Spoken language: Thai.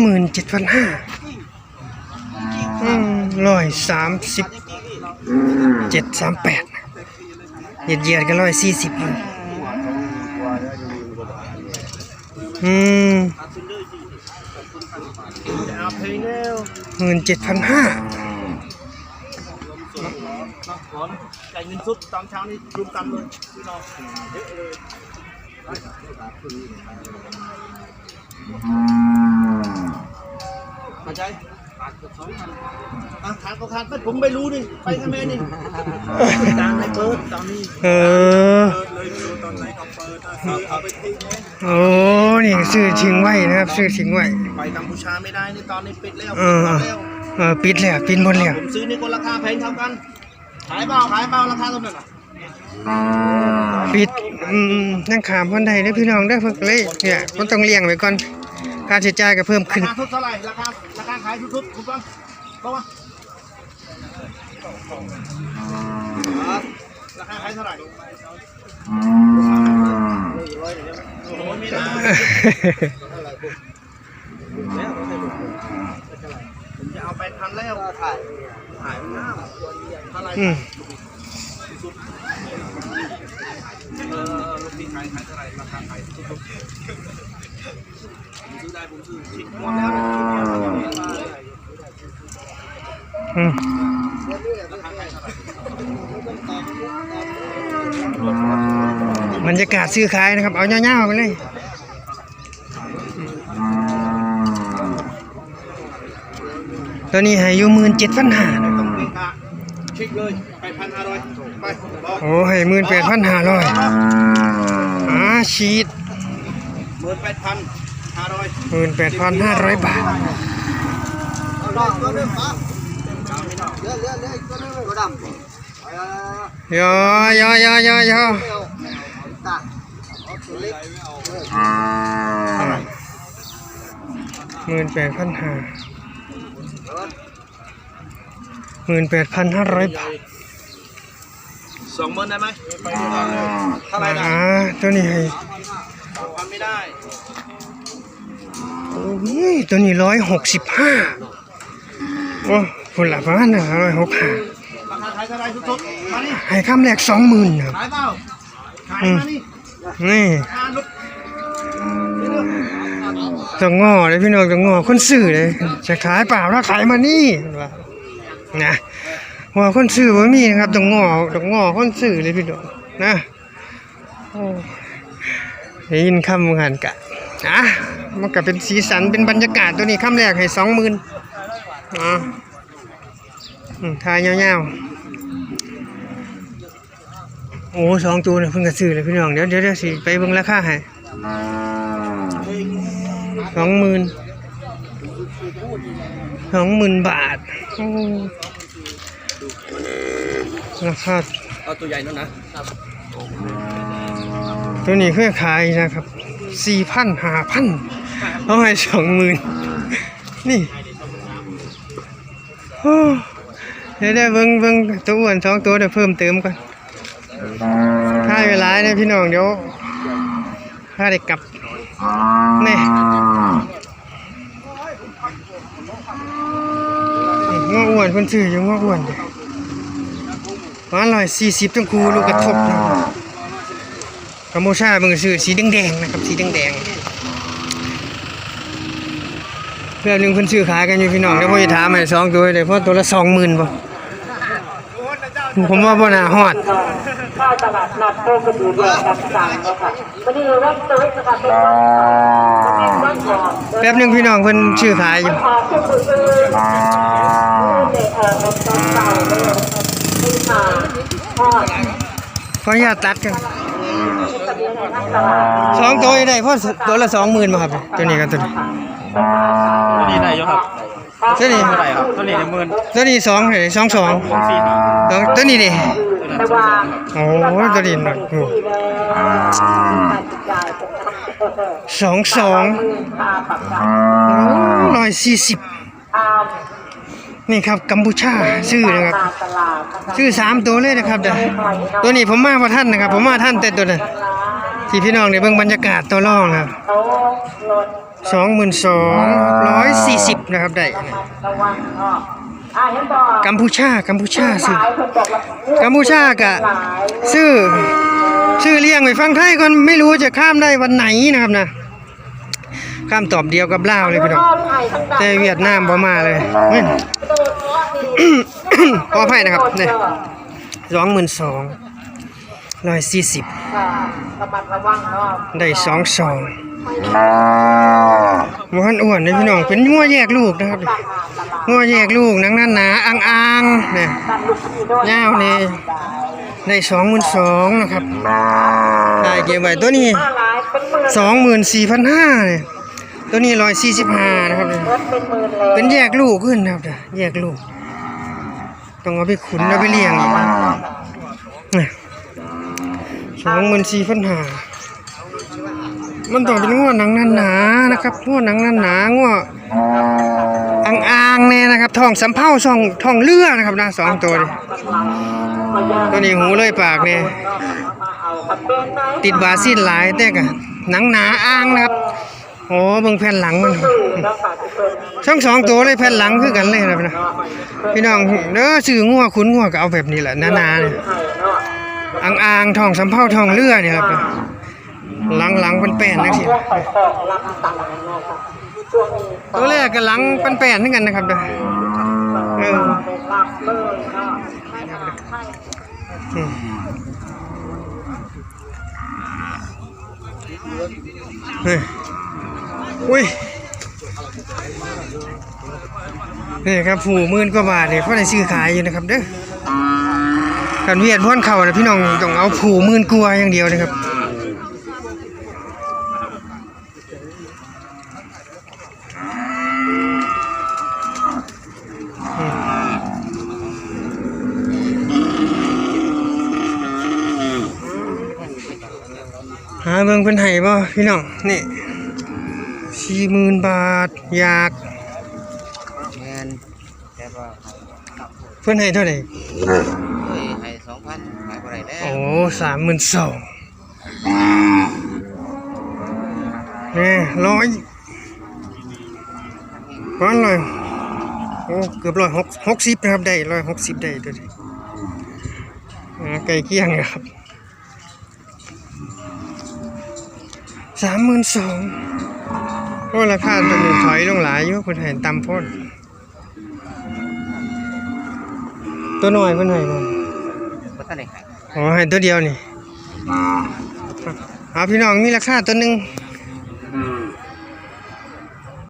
หมื่นเจ็ดพันห้าร้อยสามสิบเจ็ดสามแปดเหยียดเหยียดกันร้อยสี่สิบอยู่อืมหมื่นเจ็ดพันห้าขอจ่ายเงินสุดตอนเช้านี้รวมกันเลยพี่น้องเยอะเลย มาใจอะทานก็ทานไปผมไม่รู้นี่ไปทำไมนี่ดังในเปิดตอนนี้เออเลยดูตอนไหนก็เปิดซื้อเอาไปทิ้งนะโอ้นี่ซื้อทิ้งไว้นะครับซื้อทิ้งไว้ไปกัมพูชาไม่ได้นี่ตอนนี้ปิดแล้วเอปิดอหมดแล้วเออปิดแล้วปิดหมดแล้วผมซื้อนี่ก็ราคาแพงเท่ากันขายเปล่าขายเปล่าราคาเท่านั้นอะปิดอืมนั่งขามคนใดได้อพี่น้องได้อเพิ่งเลยเนี่ยมันต้องเลี้ยงไว้ก่อน ค่าใช้จ่ายก็เพิ่มขึ้น ราคาทุกเท่าไหร่ราคาราคาขายทุกๆคุณฟังเข้ามาราคาขายเท่าไหร่โอ้ยไม่ได้ผมจะเอาไปพันแล้วถ่ายถ่ายมันน้ำเท่าไหร่อืม เออลูกพี่ขายขายเท่าไหร่ราคาขายทุกๆผมซื้อได้ผมซื้อทิ้งหมดแล้วนะทิ้งหมดแล้วอืมบรรยากาศซื้อขายนะครับ เอาเงาๆไปเลยตอนนี้ให้อยู่หมื่นเจ็ดพันห้านะ ช็คเลยไปพันห้าร้อยไปบอกโอ้ให้หมื่นแปดพันห้าร้อยอ่าชีดหมื่นแปดพันห้าร้อยหมื่นแปดพันห้าร้อยบาทเอาดอกก็เริ่มปั๊บเลือดเลือดเลือดก็เริ่มก็ดำยอยอยอยอยอตาเอาตัวเล็กหมื่นแปดพันห้าห มื่นแปดพันห้าร้อยบาทสองหมื่นได้ไหมเท่าไหร่นะอ่าตัวนี้ให้สองพันไม่ได้โอ้ยตัวนี้ร้อยหกสิบห้าโอ้คุณหลับประมาณนะร้อยหกห้าราคาขายเท่าไหร่ทุกๆมานี่ให้คำแรกสองหมื่นครับขายเปล่าขายมานี่นี่ทานลูกต้องงอเลยพี่น้องต้องงอคนซื้อเลยจะขายเปล่าแล้วขายมานี่ว่า นะว่าคนซื้อว่ามีนะครับต้องงอต้องงอคนซื้อเลยพี่น้องนะโอ้ได้ยินคำงานกะอะมันก็เป็นสีสันเป็นบรรยากาศตัวนี้คำแรกให้สองหมื่นอ๋อทายยาวๆ โอ้สองตัวเนี่ยเพิ่งกระซื้อเลยพี่น้อง เดี๋ยวเดี๋ยวเดี๋ยวสิ ไปเบิ่งราคาให้สองหมื่น สองหมื่นบาทโอ้ราคาเอาตัวใหญ่นั่นนะตัวนี้เคยขายนะครับสี่พันห้าพันเอาให้สองหมื่นนี่โอ้เดี๋ยวได้เบิ้งเบิ้งตัวอ้วนสองตัวเดี๋ยวเพิ่มเติมก่อนถ้าเวลาเนี่ยพี่น้องเดี๋ยวถ้าได้กลับนี่ งออ้วนคนซื้ออยู่งออ้วนประมาณร้อยสี่สิบตั้งคูลูกกระทบนะกัมโมชาเบิ่งซื้อสีแดงๆนะครับสีแดงๆเพื่อนหนึ่งเพิ่นซื้อขายกันอยู่พี่น้องเดี๋ยวพ่อจะถามให้สองตัวเลยเพราะตัวละสองหมื่นบ่ ผมว่าบ่น่าฮอดข้าวตลาดนัดโคกระดูเดือดกับสั่งแล้วค่ะวันนี้วันเสาร์นะคะเป็นวันเสาร์เป็นวันก่อนแป๊บหนึงพี่น้องเพิ่นซื้อขายอยู่พาขึ้นมืออื่นในเอ่อวันเสาร์เก่าเลยที่มาทอดขออนุญาตตัดกันทะเบียนในทั้งตลาดสองตัวได้เพราะตัวละสองหมื่นบ่ครับ ตัวนี้กับตัวนี้ตัวนี้ได้ยครับ ตัวนี้เท่าไหร่ครับตัวนี้หมื่นตัวนี้สองเท่าไหร่สองสองสี่หาสองตัวนี้ดิแต่ว่าโอ้ยตัวนี้หน่อยโอ้ที่เลยการจ่ายสองสองมือตาปากการ้อยสี่สิบอานี่ครับกัมพูชาชื่อนะครับตลาดนะคะชื่อสามตัวเลยนะครับเด้อตัวนี้ผมมาพระท่านนะครับ ผมมาท่านแต่ตัวนั้น ที่พี่น้องได้เบิ่งบรรยากาศตัวรองนะครับเขาลดสองหมื่นสองร้อยสี่สิบนะครับได้ระวังเนาะอ่าเห็นบอกกัมพูชากัมพูชาซื้อหลายคนบอกว่ากัมพูชากะหลายซื้อซื้อเลี้ยงไว้ฟังไทยก่อนไม่รู้จะข้ามได้วันไหนนะครับนะข้ามตอบเดียวกับลาวเลยพี่น้องแต่เวียดนามบ่มาเลยเฮ้ยขออภัยนะครับเนี่ยสองหมื่นสองร้อยสี่สิบ ค่ะระมัดระวังเนาะได้สองสองหมันอ้วนเลยพี่น้องเป็นงัวแยกลูกนะครับงัวแยกลูกหนังหนาๆอ่างๆเนี่ยตัดลูกพี่ด้วยยาวนี่ได้สองหมื่นสองนะครับได้เก็บไว้ตัวนี้ห้าหลายเป็นหมื่นสองหมื่นสี่พันห้าเนี่ยตัวนี้ร้อยสี่สิบห้านะครับเนี่ยรถเป็นหมื่นเลยเป็นแยกลูกขึ้นนะครับเนี่ยแยกลูก ต้องเอาไปขุนเอาไปเลี้ยงอีก สองหมื่นสี่พันหามันต้องเป็นง้อหนังหนาๆนะครับง้อหนังหนาๆง้ออ่างๆเนี่ยนะครับทองสำเภาทองทองเลือนะครับนะสองตัวนี่ตัวนี้หูเลยปากเนี่ยติดบาซินหลายแต่กะหนังหนาอ่างนะครับโอ้เบิ่งแผ่นหลังมันสื่อแล้วค่ะที่เป็นทั้งสองตัวเลยแผ่นหลังคือกันเลยนะพี่น้องเด้อซื้องัวขุนงัวก็เอาแบบนี้แหละหนาๆเนี่ย อ่างอางทองสำเภาทองเลือเนี่ยครับหลังหลังเป็นแป้นจักไข่ของรับตังค์เนะค่ะช่วงนี้ตัวแรกก็หลังเป็นแป้นเหมือนกันนะครับเด้อเอเป็นรับเลยเนาะให้ให้อืมเฮ้ยอุ้ยนี่ครับผูหมื่นกว่าบาทเนี่ยเพราะได้ซื้อขายอยู่นะครับเด้อ กันเวียดพ่อนเข่านะพี่น้องต้องเอาผูหมื่นกว่าอย่างเดียวนะครับหาเบิ่งเพิ่นให้บ่พี่น้องนี่สี่หมื่นบาทอยากแมนแต่ว่าเพิ่นให้เท่าไหร่ โอ้สามหมื่นสองนี่ร้อยก้อนเลยโอ้เกือบร้อยหกหกสิบนะครับได้ร้อยหกสิบได้ตัวนี้อ่าไก่เกี้ยงนะครับสามหมื่นสองโอ้ราคาตัวนี้ถอยลงหลายอยู่คุณเห็นตำโพ่นตัวน้อยเพิ่นให้บ่บ่ทันได้ขาย อ๋อให้ตัวเดียวนี่เอาพี่น้องมีราคาตัวหนึ่ง